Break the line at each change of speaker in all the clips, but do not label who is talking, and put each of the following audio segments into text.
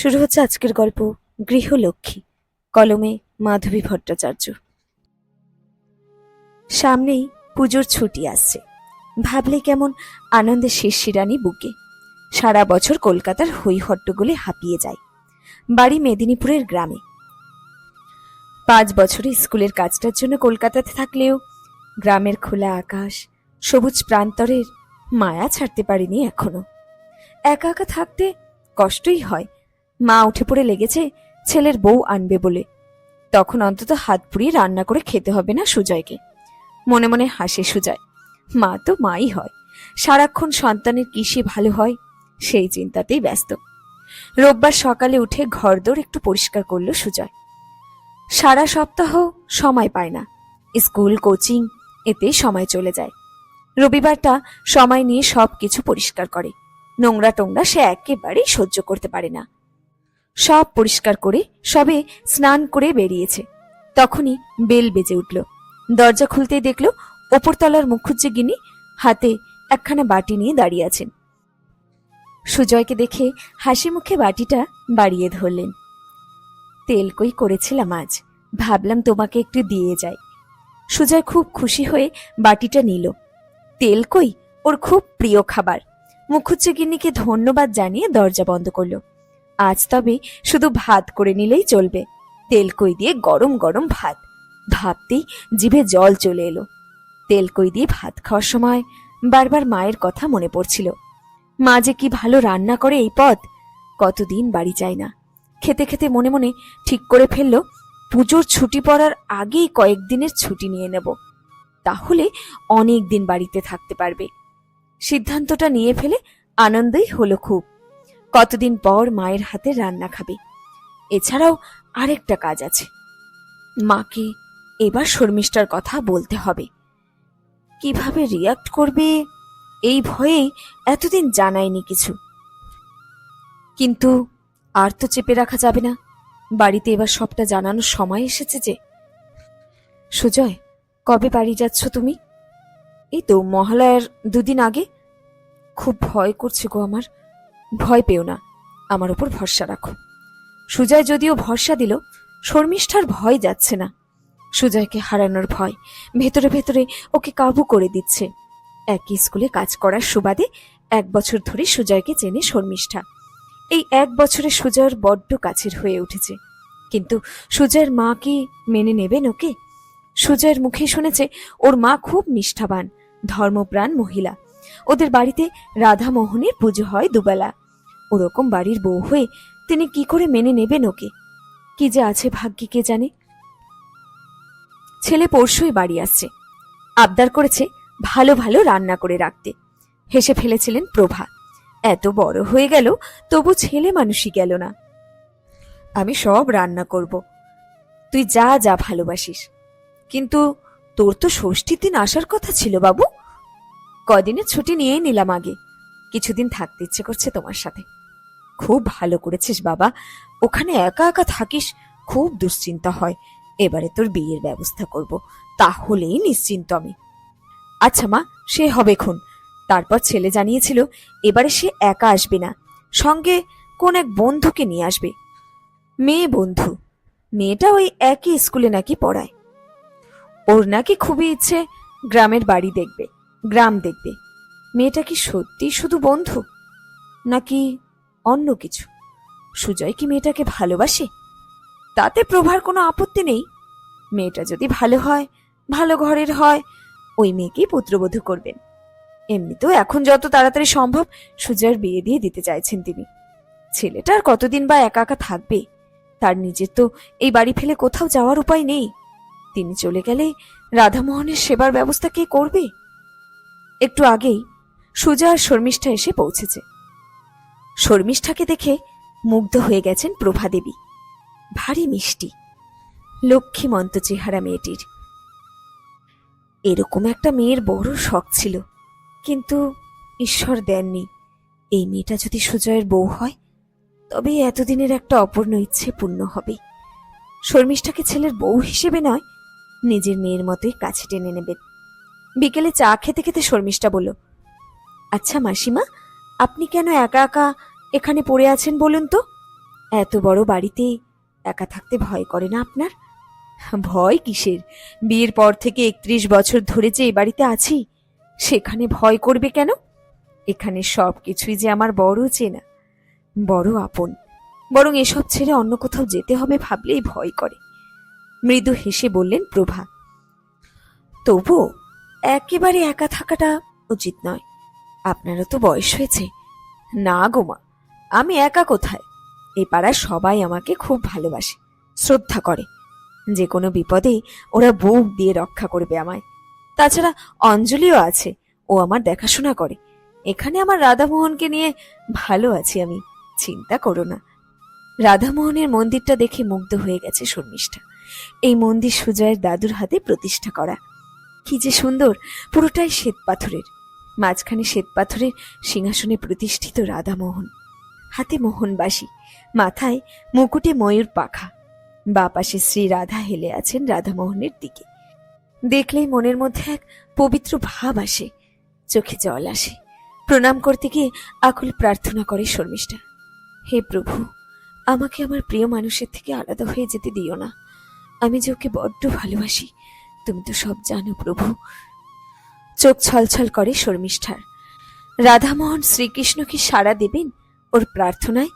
শুরু হচ্ছে আজকের গল্প, গৃহলক্ষ্মী, কলমে মাধবী ভট্টাচার্য। সামনেই পুজোর ছুটি আসছে। ভাবলে কেমন আনন্দে শিরশিরানি বুকে। সারা বছর কলকাতার হই হট্টগোলে হাঁপিয়ে যায়। বাড়ি মেদিনীপুরের গ্রামে। পাঁচ বছরে স্কুলের কাজটার জন্য কলকাতাতে থাকলেও গ্রামের খোলা আকাশ, সবুজ প্রান্তরের মায়া ছাড়তে পারিনি এখনও। একা একা থাকতে কষ্টই হয় মা উঠে পড়ে লেগেছে, ছেলের বউ আনবে বলে। তখন অন্তত হাত পুড়িয়ে রান্না করে খেতে হবে না সুজয়কে। মনে মনে হাসে সুজয়। মা তো মাই হয়। সারাক্ষণ সন্তানের কিসে ভালো হয়, সেই চিন্তাতেই ব্যস্ত। রোববার সকালে উঠে ঘরদোর একটু পরিষ্কার করল সুজয়। সারা সপ্তাহ সময় পায় না। স্কুল, কোচিং, এতে সময় চলে যায়। রবিবারটা সময় নিয়ে সব কিছু পরিষ্কার করে। নোংরা টোংরা সে একেবারেই সহ্য করতে পারে না। সব পরিষ্কার করে সবে স্নান করে বেরিয়েছে। তখনই বেল বেজে উঠল। দরজা খুলতেই দেখল ওপরতলার মুখুজ্জে গিনি হাতে একখানা বাটি নিয়ে দাঁড়িয়ে আছেন। সুজয়কে দেখে হাসি মুখে বাটিটা বাড়িয়ে ধরলেন। তেল কই করেছিলাম আজ, ভাবলাম তোমাকে একটু দিয়ে যাই। সুজয় খুব খুশি হয়ে বাটিটা নিল। তেল কই? ওর খুব প্রিয় খাবার। মুখুজ্জে গিন্নিকে ধন্যবাদ জানিয়ে দরজা বন্ধ করল। আজ তবে শুধু ভাত করে নিলেই চলবে। তেলকই দিয়ে গরম গরম ভাত। ভাবতেই জিভে জল চলে এলো। তেল কই দিয়ে ভাত খাওয়ার সময় বারবার মায়ের কথা মনে পড়ছিল। মা যে কি ভালো রান্না করে এই পদ কতদিন বাড়ি যায় না। খেতে খেতে মনে মনে ঠিক করে ফেলল, পুজোর ছুটি পড়ার আগেই কয়েকদিনের ছুটি নিয়ে নেব। তাহলে অনেক দিন বাড়িতে থাকতে পারবে। সিদ্ধান্তটা নিয়ে ফেলে আনন্দই হলো খুব। কতদিন পর মায়ের হাতে রান্না খাবে। এছাড়াও আরেকটা কাজ আছে। মাকে এবার শর্মিষ্ঠার কথা বলতে হবে। কীভাবে রিয়াক্ট করবে, এই ভয়েই এতদিন জানায়নি কিছু। কিন্তু আর তো চেপে রাখা যাবে না। বাড়িতে এবার সবটা জানানোর সময় এসেছে যে। সুজয়, কবে বাড়ি যাচ্ছ তুমি? এই তো মহালয়ার দুদিন আগে। খুব ভয় করছে গো আমার। ভয় পেও না, আমার ওপর ভরসা রাখো। সুজয় যদিও ভরসা দিল, শর্মিষ্ঠার ভয় যাচ্ছে না। সুজয়কে হারানোর ভয় ভেতরে ভেতরে ওকে কাবু করে দিচ্ছে। একই স্কুলে কাজ করার সুবাদে এক বছর ধরে সুজয়কে চেনে শর্মিষ্ঠা। এই এক বছরে সুজয়ের বড্ড কাছের হয়ে উঠেছে। কিন্তু সুজয়ের মা কি মেনে নেবেন ওকে? সুজয়ের মুখে শুনেছে, ওর মা খুব নিষ্ঠাবান, ধর্মপ্রাণ মহিলা। ওদের বাড়িতে রাধা মোহনের পুজো হয় দুবেলা। ওরকম বাড়ির বউ হয়ে তিনি কি করে মেনে নেবেন ওকে? কি যে আছে ভাগ্যে কে জানে? ছেলে পরশুই বাড়ি আসছে। আবদার করেছে ভালো ভালো রান্না করে রাখতে। হেসে ফেলেছিলেন প্রভা। এত বড় হয়ে গেল, তবু ছেলে মানুষই গেল না। আমি সব রান্না করব। তুই যা যা ভালোবাসিস। কিন্তু তোর তো ষষ্ঠীর দিন আসার কথা ছিল বাবু। কদিনের ছুটি নিয়েই নিলাম আগে। কিছুদিন থাকতে ইচ্ছে করছে তোমার সাথে। খুব ভালো করেছিস, বাবা। ওখানে একা একা থাকিস, খুব দুশ্চিন্তা হয়। এবারে তোর বিয়ের ব্যবস্থা করব, তাহলেই নিশ্চিন্ত আমি। আচ্ছা মা, সে হবে খুন। তারপর ছেলে জানিয়েছিল, এবারে সে একা আসবে না। সঙ্গে কোন এক বন্ধুকে নিয়ে আসবে। মেয়ে বন্ধু। মেয়েটা ওই একই স্কুলে নাকি পড়ায়। ওর নাকি খুবই ইচ্ছে গ্রামের বাড়ি দেখবে, গ্রাম দেখবে। মেয়েটা কি সত্যি শুধু বন্ধু? নাকি অন্য কিছু। সুজয় কি মেয়েটাকে ভালোবাসে? তাতে প্রভার কোনো আপত্তি নেই। মেয়েটা যদি ভালো হয়, ভালো ঘরের হয়, ওই মেয়েকেই পুত্রবধূ করবেন। এমনিতেও এখন যত তাড়াতাড়ি সম্ভব সুজয়ের বিয়ে দিয়ে দিতে চাইছেন তিনি। ছেলেটা আর কতদিন বা একা একা থাকবে? তার নিজের তো এই বাড়ি ফেলে কোথাও যাওয়ার উপায় নেই। তিনি চলে গেলে রাধামোহনের সেবার ব্যবস্থা কে করবে? একটু আগেই সুজা আর শর্মিষ্ঠা এসে পৌঁছেছে। শর্মিষ্ঠাকে দেখে মুগ্ধ হয়ে গেছেন প্রভাদেবী। ভারী মিষ্টি, লক্ষ্মীমন্ত চেহারা মেয়েটির। এরকম একটা মেয়ের বড় শখ ছিল, কিন্তু ঈশ্বর দেননি। এই মেয়েটা যদি সুজয়ের বউ হয়, তবে এতদিনের একটা অপূর্ণ ইচ্ছে পূর্ণ হবে। শর্মিষ্ঠাকে ছেলের বউ হিসেবে নয়, নিজের মেয়ের মতোই কাছে টেনে নেবেন। বিকেলে চা খেতে খেতে শর্মিষ্ঠা বলল আচ্ছা মাসিমা, আপনি কেন একা একা এখানে পড়ে আছেন বলুন তো? এত বড় বাড়িতে একা থাকতে ভয় করে না আপনার? ভয় কিসের? বিয়ের পর থেকে একত্রিশ বছর ধরে যে এই বাড়িতে আছি, সেখানে ভয় করবে কেন? এখানে সব কিছুই যে আমার বড় চেনা, বড় আপন, বরং এসব ছেড়ে অন্য কোথাও যেতে হবে ভাবলেই ভয় করে। মৃদু হেসে বললেন, প্রভা তবুও একেবারে একা থাকাটা উচিত নয়। আপনারও তো বয়স হয়েছে। না গোমা আমি একা কোথায়? এ পাড়ার সবাই আমাকে খুব ভালোবাসে, শ্রদ্ধা করে। যে কোনো বিপদে ওরা বুক দিয়ে রক্ষা করবে আমায়। তাছাড়া অঞ্জলিও আছে, ও আমার দেখাশোনা করে। এখানে আমার রাধামোহনকে নিয়ে ভালো আছি আমি, চিন্তা করো না। রাধামোহনের মন্দিরটা দেখে মুগ্ধ হয়ে গেছে শর্মিষ্ঠা। এই মন্দির সুজয়ের দাদুর হাতে প্রতিষ্ঠা করা। কি যে সুন্দর, পুরোটাই শ্বেত পাথরের মাঝখানে শ্বেত পাথরের সিংহাসনে প্রতিষ্ঠিত রাধামোহন। হাতে মোহনবাসী, মাথায় মুকুটে ময়ূর পাখা। বা পাশে শ্রী রাধা হেলে আছেন রাধামোহনের দিকে। দেখলেই মনের মধ্যে এক পবিত্র ভাব আসে, চোখে জল আসে। প্রণাম করতে গিয়ে আকুল প্রার্থনা করে শর্মিষ্ঠা, হে প্রভু, আমাকে আমার প্রিয় মানুষের থেকে আলাদা হয়ে যেতে দিও না। আমি যে ওকে বড্ড ভালোবাসি, তুমি তো সব জানো প্রভু। চোখ ছলছল করে শর্মিষ্ঠার, রাধামোহন শ্রীকৃষ্ণ কি সাড়া দেবেন? ওর প্রার্থনায়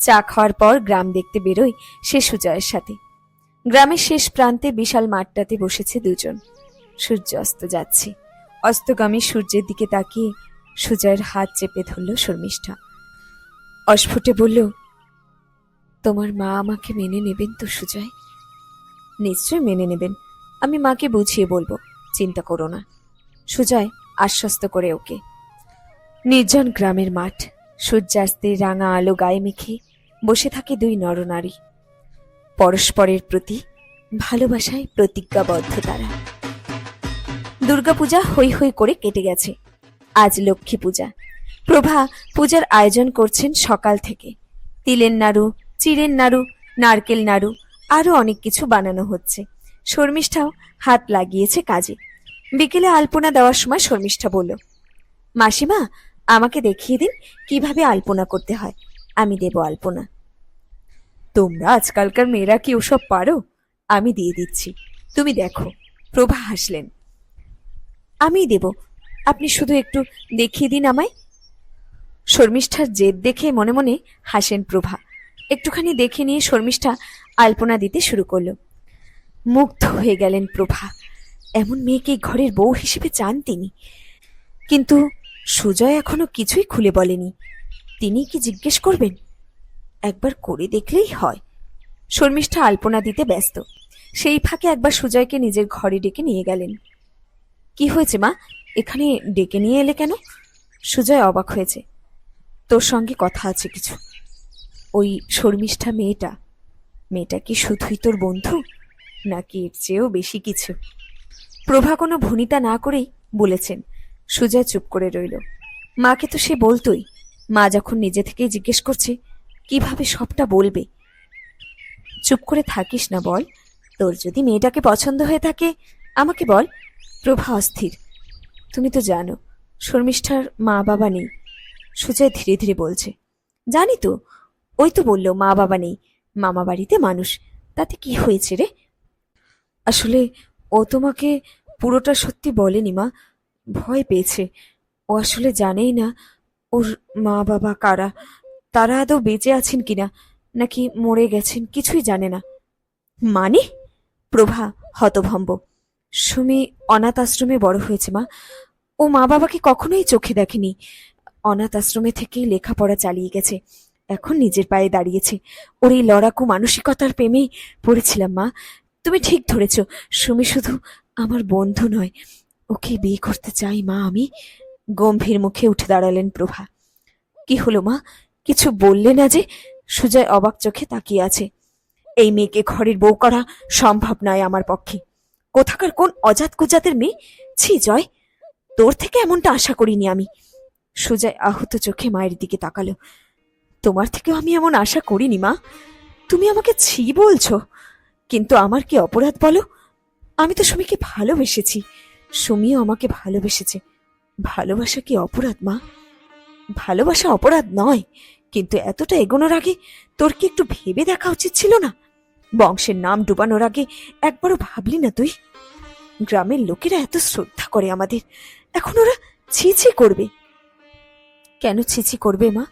চা খাওয়ার পর গ্রাম দেখতে বেরোয় সে সুজয়ের সাথে। গ্রামের শেষ প্রান্তে বিশাল মাঠটাতে বসেছে দুজন। সূর্য অস্ত যাচ্ছে। অস্তগামী সূর্যের দিকে তাকিয়ে সুজয়ের হাত চেপে ধরল শর্মিষ্ঠা। অস্ফুটে বলল, তোমার মা আমাকে মেনে নেবেন তো সুজয়? নিশ্চয় মেনে নেবেন। আমি মাকে বুঝিয়ে বলব, চিন্তা করো না। সুজয়, আশ্বস্ত করে ওকে। নির্জন গ্রামের মাঠ। সূর্যাস্তে রাঙা আলো গায়ে মেখে বসে থাকে দুই নরনারী। পরস্পরের প্রতি ভালোবাসায় প্রতিজ্ঞাবদ্ধ তারা। দুর্গাপূজা হৈ হৈ করে কেটে গেছে। আজ লক্ষ্মী পূজা। প্রভা পূজার আয়োজন করছেন সকাল থেকে। তিলের নাড়ু, চিড়ের নাড়ু, নারকেল নাড়ু, আরও অনেক কিছু বানানো হচ্ছে। শর্মিষ্ঠাও হাত লাগিয়েছে কাজে। বিকেলে আলপনা দেওয়ার সময় শর্মিষ্ঠা বলল, মাসিমা আমাকে দেখিয়ে দিন কীভাবে আলপনা করতে হয়। আমি দেব আলপনা। তোমরা আজকালকার মেয়েরা কি ওসব পারো? আমি দিয়ে দিচ্ছি। তুমি দেখো, প্রভা হাসলেন। আমি দেব। আপনি শুধু একটু দেখিয়ে দিন আমায়। শর্মিষ্ঠার জেদ দেখে মনে মনে হাসেন প্রভা। একটুখানি দেখে নিয়ে শর্মিষ্ঠা আলপনা দিতে শুরু করল। মুগ্ধ হয়ে গেলেন প্রভা। এমন মেয়েকে ঘরের বউ হিসেবে চান তিনি। কিন্তু সুজয় এখনও কিছুই খুলে বলেনি। তিনি কি জিজ্ঞেস করবেন? একবার করে দেখলেই হয়। শর্মিষ্ঠা আলপনা দিতে ব্যস্ত। সেই ফাঁকে একবার সুজয়কে নিজের ঘরে ডেকে নিয়ে গেলেন। কি হয়েছে মা? এখানে ডেকে নিয়ে এলে কেন? সুজয় অবাক হয়েছে। তোর সঙ্গে কথা আছে কিছু। ওই শর্মিষ্ঠা মেয়েটা মেয়েটা কি শুধুই তোর বন্ধু? নাকি এর চেয়েও বেশি কিছু? প্রভা কোনো ভনিতা না করেই বলেছেন সুজয় চুপ করে রইল। মাকে তো সে বলতোই। মা যখন নিজে থেকেই জিজ্ঞেস করছে, কীভাবে সবটা বলবে? চুপ করে থাকিস না বল। তোর যদি মেয়েটাকে পছন্দ হয়ে থাকে, আমাকে বল। প্রভা অস্থির। তুমি তো জানো, শর্মিষ্ঠার মা বাবা নেই। সুজয় ধীরে ধীরে বলছে, জানি তো, ওই তো বলল মা বাবা নেই। মামা বাড়িতে মানুষ, তাতে কি হয়েছে রে? আসলে ও তোমাকে পুরোটা সত্যি বলেনি মা। ভয় পেয়েছে। ও আসলে জানেই না ওর মা বাবা কারা। তারা আদৌ বেঁচে আছেন কিনা, নাকি মরে গেছেন কিছুই জানে না। মানে? প্রভা হতভম্ব। সুমি অনাথ আশ্রমে বড় হয়েছে মা। ও মা বাবাকে কখনোই চোখে দেখেনি। অনাথ আশ্রমে থেকেই লেখাপড়া চালিয়ে গেছে। এখন নিজের পায়ে দাঁড়িয়েছে। ওর এই লড়াকু মানসিকতার প্রেমেই পড়েছিলাম মা। তুমি ঠিক ধরেছ, সুমি শুধু আমার বন্ধু নয় ওকে বিয়ে করতে চাই, মা, আমি। গম্ভীর মুখে উঠে দাঁড়ালেন প্রভা। কি হলো, মা? কিছু বললে না যে? সুজয় অবাক চোখে তাকিয়ে আছে। এই মেয়েকে ঘরের বউ করা সম্ভব নয় আমার পক্ষে। কোথাকার কোন অজাত কুজাতের মেয়ে? ছি, জয়। তোর থেকে এমনটা আশা করিনি আমি। সুজয় আহত চোখে মায়ের দিকে তাকালো। তোমার থেকেও আমি এমন আশা করিনি, মা। তুমি আমাকে ছি বলছো। কিন্তু আমার কি অপরাধ বলো? আমি তো সুমিকে ভালোবেসেছি। সুমিও আমাকে ভালোবেসেছে। ভালোবাসা কি অপরাধ, মা? ভালোবাসা অপরাধ নয়, কিন্তু এতটা এগোনোর আগে তোর কি একটু ভেবে দেখা উচিত ছিল না? বংশের নাম ডুবানোর আগে একবারও ভাবলি না তুই? গ্রামের লোকেরা এত শ্রদ্ধা করে আমাদের, এখন ওরা ছি ছি করবে। কেন ছিছি করবে, মা?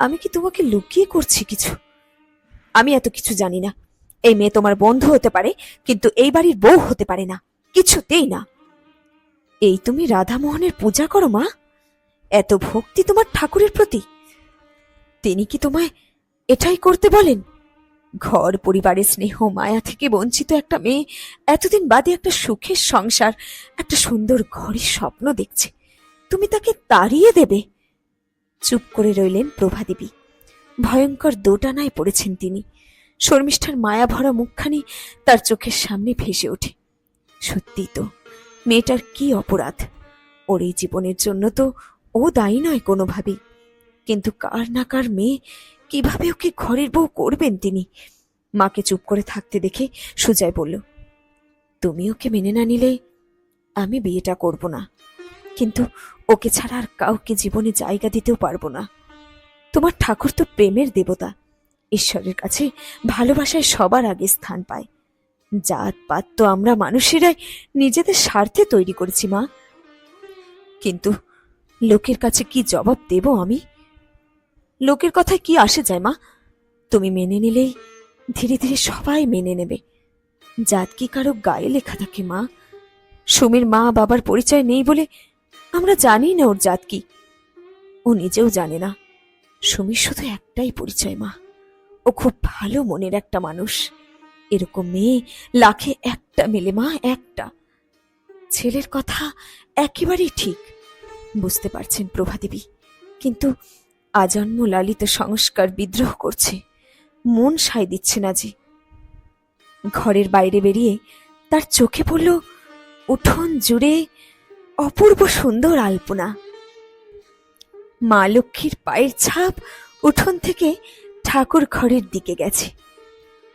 আমি কি তোমাকে লুকিয়ে করছি কিছু? আমি এত কিছু জানি না। এই মেয়ে তোমার বন্ধু হতে পারে, কিন্তু এই বাড়ির বউ হতে পারে না। কিছুতেই না। এই তুমি রাধামোহনের পূজা করো, মা। এত ভক্তি তোমার ঠাকুরের প্রতি। তিনি কি তোমায় এটাই করতে বলেন? ঘর, পরিবারের স্নেহ, মায়া থেকে বঞ্চিত একটা মেয়ে এতদিন বাদে একটা সুখের সংসার, একটা সুন্দর ঘরের স্বপ্ন দেখছে। তুমি তাকে তাড়িয়ে দেবে। চুপ করে রইলেন প্রভাদেবী। ভয়ঙ্কর দোটানায় পড়েছেন তিনি। শর্মিষ্ঠার মায়া ভরা মুখখানি তার চোখের সামনে ভেসে ওঠে। সত্যি তো মেয়েটার কি অপরাধ? ওর এই জীবনের জন্য তো ও দায়ী নয় কোনোভাবেই। কিন্তু কার না কার মেয়ে, কীভাবে ওকে ঘরের বউ করবেন তিনি? মাকে চুপ করে থাকতে দেখে সুজয় বলল, তুমি ওকে মেনে না নিলে আমি বিয়েটা করব না। কিন্তু ওকে ছাড়া আর কাউকে জীবনে জায়গা দিতেও পারব না। তোমার ঠাকুর তো প্রেমের দেবতা। ঈশ্বরের কাছে ভালোবাসায় সবার আগে স্থান পায়। জাত পাত তো আমরা মানুষেরাই নিজেদের স্বার্থে তৈরি করেছি, মা। কিন্তু লোকের কাছে কি জবাব দেব আমি? লোকের কথায় কি আসে যায়, মা? তুমি মেনে নিলেই ধীরে ধীরে সবাই মেনে নেবে। জাত কি কারও গায়ে লেখা থাকে, মা? সুমির মা বাবার পরিচয় নেই বলে আমরা জানি না ওর জাত কি। ও নিজেও জানে না। সুমির শুধু একটাই পরিচয়, মা। ও খুব ভালো মনের একটা মানুষ। এরকম মেয়ে লাখে একটা মেলে মা, একটা। ছেলের কথা একেবারেই ঠিক, বুঝতে পারছেন প্রভাদেবী। কিন্তু আজন্ম লালিত সংস্কার বিদ্রোহ করছে, মন সায় দিচ্ছে না যে। ঘরের বাইরে বেরিয়ে তার চোখে পড়ল উঠোন জুড়ে অপূর্ব সুন্দর আলপনা। মা লক্ষ্মীর পায়ের ছাপ উঠোন থেকে ঠাকুর ঘরের দিকে গেছে।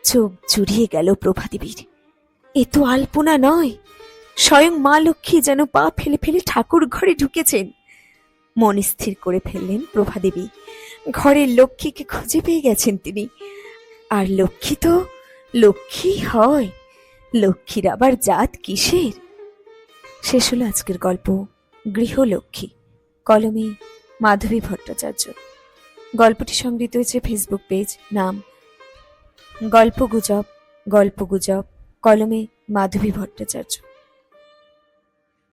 চোখ জুড়িয়ে গেল প্রভাদেবীর এ তো আলপনা নয়, স্বয়ং মা লক্ষ্মী যেন পা ফেলে ফেলে ঠাকুর ঘরে ঢুকেছেন। মন স্থির করে ফেললেন প্রভাদেবী ঘরের লক্ষ্মীকে খুঁজে পেয়ে গেছেন তিনি। আর লক্ষ্মী তো, লক্ষ্মী হয়। লক্ষ্মীর আবার জাত কিসের? শেষ হলো আজকের গল্প গৃহলক্ষ্মী কলমে মাধবী ভট্টাচার্য। গল্পটি সংগৃহীত হয়েছে ফেসবুক পেজ, নাম গল্প গুজব গল্প গুজব কলমে মাধবী ভট্টাচার্য।